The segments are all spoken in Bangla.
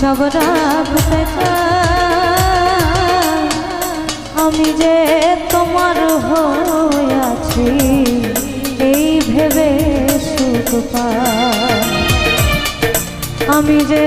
হিসাব রাখতে আমি যে তোমার হয়ে আছি এই ভেবে সুখ পা আমি যে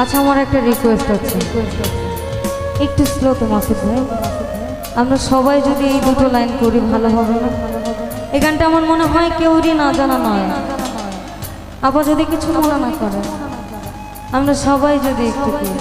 আচ্ছা আমার একটা রিকোয়েস্ট আছে। একটু স্লো তো মাসুদ ভাই। আমরা সবাই যদি এই দুটো লাইন করি, ভালো হবে না? এই গানটা আমার মনে হয় কেউরই না জানা নয়। আবার যদি কিছু মনে না করে আমরা সবাই যদি একটু করি।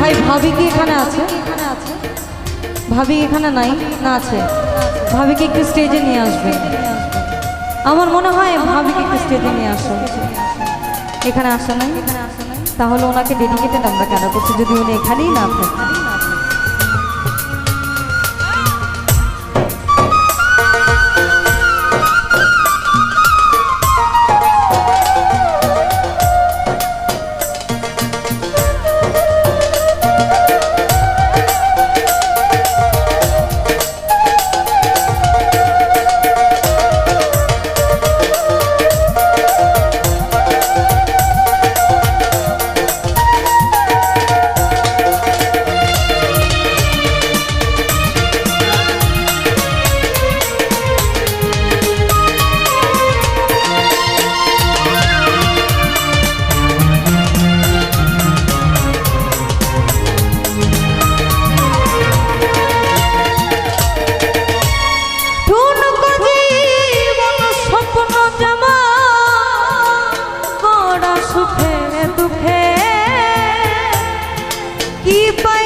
ভাই, ভাবি কি এখানে আছে? ভাবি এখানে নাই আছে। ভাবিকে একটু স্টেজে নিয়ে আসবে। আমার মনে হয় ভাবিকে একটু স্টেজে নিয়ে আসো। এখানে আসা নাই? তাহলে ওনাকে ডেডিকেটেড আমরা কেন করছি যদি উনি এখানেই না থাকে। কি পাইলাম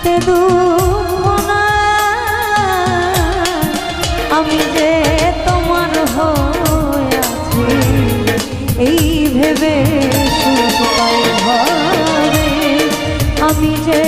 তাতে দু আমি যে তোমার হয়েছি এই ভেবে সুখ পাই আমি যে